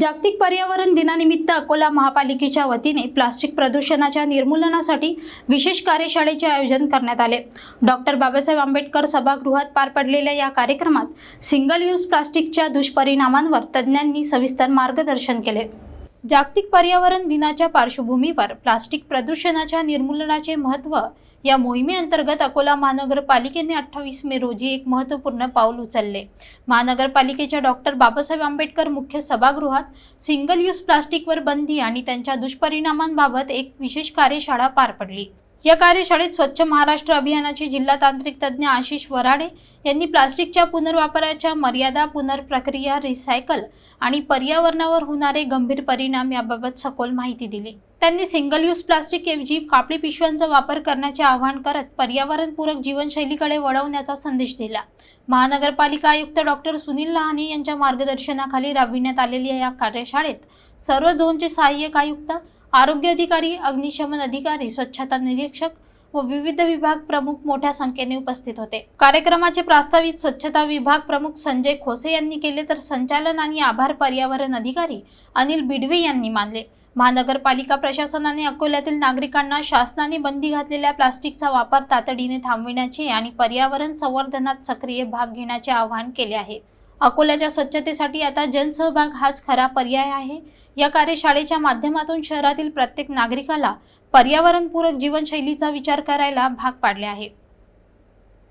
जागतिक पर्यावरण दिनानिमित्त अकोला महापालिकेच्या वतीने प्लास्टिक प्रदूषणाच्या निर्मूलनासाठी विशेष कार्यशाळेचे आयोजन करण्यात आले. डॉक्टर बाबासाहेब आंबेडकर सभागृहात पार पडलेल्या या कार्यक्रमात सिंगल यूज प्लास्टिकच्या दुष्परिणामांवर तज्ज्ञांनी सविस्तर मार्गदर्शन केले. जागतिक पर्यावरण दिनाच्या पार्श्वभूमीवर प्लास्टिक प्रदूषणाच्या निर्मूलनाचे महत्त्व या मोहिमेअंतर्गत अकोला महानगरपालिकेने अठ्ठावीस मे रोजी एक महत्त्वपूर्ण पाऊल उचलले. महानगरपालिकेच्या डॉक्टर बाबासाहेब आंबेडकर मुख्य सभागृहात सिंगल यूज प्लास्टिकवर बंदी आणि त्यांच्या दुष्परिणामांबाबत एक विशेष कार्यशाळा पार पडली. या कार्यशाळेत स्वच्छ महाराष्ट्र अभियानाचे जिल्हा तांत्रिक तज्ज्ञ आशिष वराडे यांनी प्लास्टिकच्या पुनर्वापराच्या मर्यादा पुनर्प्रक्रिया रिसायकल आणि पर्यावरणावर होणारे गंभीर परिणाम याबाबत सखोल माहिती दिली. त्यांनी सिंगल यूज प्लास्टिक ऐवजी कापडी पिशव्यांचा वापर करण्याचे आवाहन करत पर्यावरणपूरक जीवनशैलीकडे वळवण्याचा संदेश दिला. महानगरपालिका आयुक्त डॉक्टर सुनील लहाने यांच्या मार्गदर्शनाखाली राबविण्यात आलेल्या या कार्यशाळेत सर्व झोनचे सहाय्यक आयुक्त आरोग्य अधिकारी अग्निशमन अधिकारी स्वच्छता निरीक्षक व विविध विभाग प्रमुख मोठ्या संख्येने उपस्थित होते. कार्यक्रमाचे प्रास्ताविक स्वच्छता विभाग प्रमुख संजय खोसे यांनी केले तर संचालन आणि आभार पर्यावरण अधिकारी अनिल बिडवे यांनी मानले. महानगरपालिका प्रशासनाने अकोल्यातील नागरिकांना शासनाने बंदी घातलेल्या प्लास्टिकचा वापर तातडीने थांबविण्याचे आणि पर्यावरण संवर्धनात सक्रिय भाग घेण्याचे आवाहन केले आहे. अकोल्याच्या स्वच्छतेसाठी आता जनसहभाग हाच खरा पर्याय आहे. या कार्यशाळेच्या माध्यमातून शहरातील प्रत्येक नागरिकाला पर्यावरणपूरक जीवनशैलीचा विचार करायला भाग पाडले आहे.